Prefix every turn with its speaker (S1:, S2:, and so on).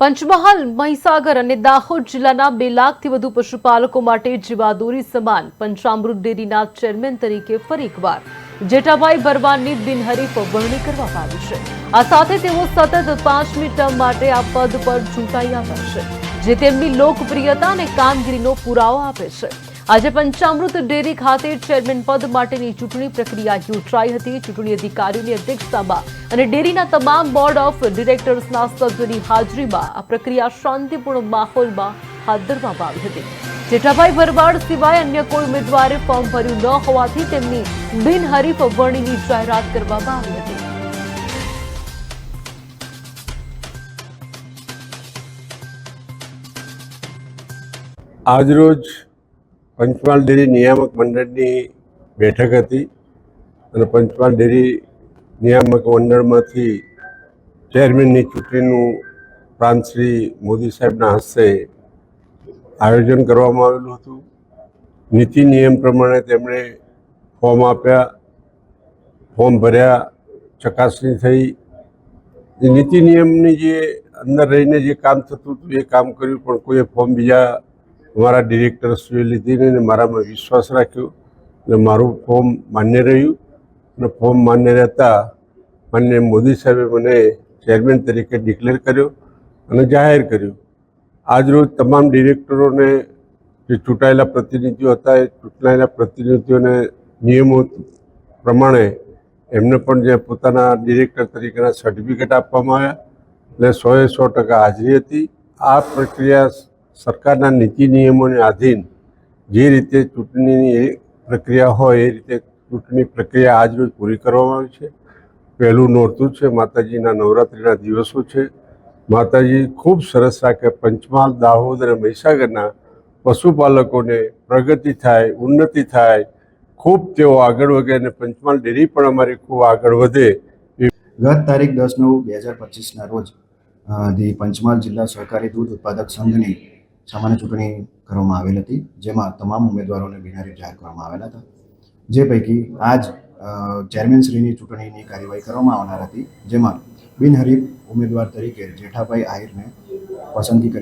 S1: પંચમહાલ, મહીસાગર અને દાહોદ જિલ્લાના બે લાખથી વધુ પશુપાલકો માટે જીવાદોરી સમાન પંચામૃત ડેરીના ચેરમેન તરીકે ફરી એકવાર જેઠાભાઈ ભરવાડની બિનહરીફ વરણી કરવામાં આવી છે. આ સાથે તેઓ સતત પાંચમી ટર્મ માટે આ પદ પર ચૂંટાઈ આવ્યા છે, જે તેમની લોકપ્રિયતા અને કામગીરીનો પુરાવો આપે છે. આજે પંચામૃત ડેરી ખાતે ચેરમેન પદ માટેની ચૂંટણી પ્રક્રિયા યોજાઈ હતી. ચૂંટણી અધિકારીઓની અધ્યક્ષતામાં અને ડેરીના તમામ બોર્ડ ઓફ ડિરેક્ટર્સના સભ્યોની હાજરીમાં આ પ્રક્રિયા શાંતિપૂર્ણ માહોલમાં હાથ ધરવામાં આવી હતી. જેઠાભાઈ ભરવાડ સિવાય અન્ય કોઈ ઉમેદવારે ફોર્મ ભર્યું ન હોવાથી તેમની બિનહરીફ વરણીની જાહેરાત કરવામાં આવી હતી.
S2: આજરોજ પંચમહાલ ડેરી નિયામક મંડળની બેઠક હતી અને પંચમહાલ ડેરી નિયામક મંડળમાંથી ચેરમેનની ચૂંટણીનું પ્રાંત શ્રી મોદી સાહેબના હસ્તે આયોજન કરવામાં આવેલું હતું. નીતિ નિયમ પ્રમાણે તેમણે ફોર્મ આપ્યા, ફોર્મ ભર્યા, ચકાસણી થઈ. નીતિ નિયમની જે અંદર રહીને જે કામ થતું હતું એ કામ કર્યું, પણ કોઈએ ફોર્મ બીજા અમારા ડિરેક્ટરશ્રીએ લીધીને અને મારામાં વિશ્વાસ રાખ્યો અને મારું ફોર્મ માન્ય રહ્યું અને ફોર્મ માન્ય રહેતા માન્ય મોદી સાહેબે મને ચેરમેન તરીકે ડિક્લેર કર્યો અને જાહેર કર્યું. આજરોજ તમામ ડિરેક્ટરોને જે ચૂંટાયેલા પ્રતિનિધિઓ હતા, એ ચૂંટાયેલા પ્રતિનિધિઓને નિયમો પ્રમાણે એમને પણ જે પોતાના ડિરેક્ટર તરીકેના સર્ટિફિકેટ આપવામાં આવ્યા એટલે સોએ સો ટકા હાજરી હતી. આ પ્રક્રિયા સરકારના નીતિ નિયમોને આધીન જે રીતે ચૂંટણીની પ્રક્રિયા હોય એ રીતે ચૂંટણી પ્રક્રિયા આજરોજ પૂરી કરવામાં આવી છે. પહેલું નોરતું છે, માતાજીના નવરાત્રિના દિવસો છે. માતાજી ખૂબ સરસ રાખે, પંચમહાલ દાહોદ અને મહીસાગરના પશુપાલકોને પ્રગતિ થાય, ઉન્નતિ થાય. ખૂબ તેઓ આગળ વધે અને પંચમહાલ ડેરી પણ અમારી ખૂબ આગળ વધે.
S3: ગત તારીખ દસ નવ બે હજાર પચીસના રોજ ધી પંચમહાલ જિલ્લા સહકારી દૂધ ઉત્પાદક સંઘની સામાન્ય ચૂંટણી કરવામાં આવેલ હતી, જેમાં તમામ ઉમેદવારોને બિનહરી જાહેર કરવામાં આવેલા હતા. જે પૈકી આજ ચેરમેનશ્રીની ચૂંટણીની કાર્યવાહી કરવામાં આવનાર હતી, જેમાં બિનહરીફ ઉમેદવાર તરીકે જેઠાભાઈ આહિરને પસંદગી કરી